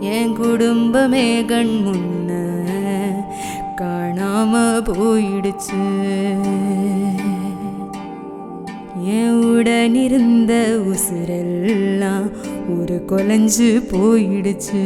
என் குடும்பமே கண் முன்ன காணாம போயிடுச்சு. என் உடனிருந்த உசுரெல்லாம் ஒரு கொலைஞ்சு போயிடுச்சு.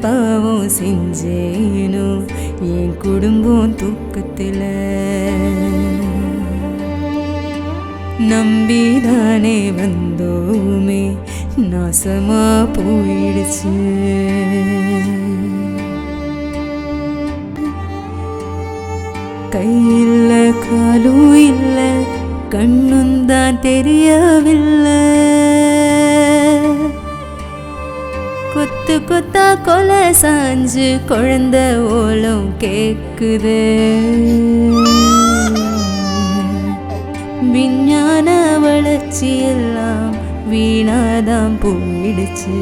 பாவம் செஞ்சேனோ என் குடும்பம் தூக்கத்தில். நம்பிதானே வந்தோமே நாசமா போயிடுச்சு. கையில் காலும் இல்லை கண்ணும் தான் தெரியவில்லை. குத்து குத்தா கொலை சாஞ்சு குழந்த ஓலம் கேக்குது. விஞ்ஞான வளர்ச்சி எல்லாம் வீணாதான் போயிடுச்சு.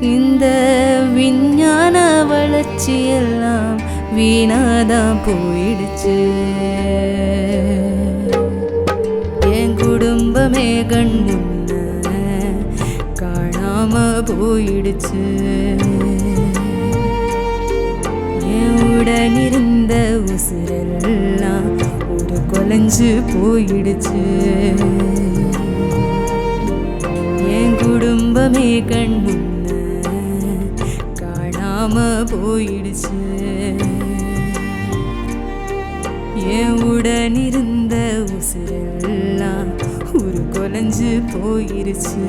இந்த விஞ்ஞான வளர்ச்சி எல்லாம் வீணாதான் போயிடுச்சு. என் குடும்பமே கண் போயிடுச்சு. என் உடனிருந்த உசுரெல்லாம் ஒரு கொலைஞ்சு போயிடுச்சு. என் குடும்பமே கண் முன்ன காணாம போயிடுச்சு. என் உடனிருந்த உசுரெல்லாம் ஒரு கொலைஞ்சு போயிருச்சு.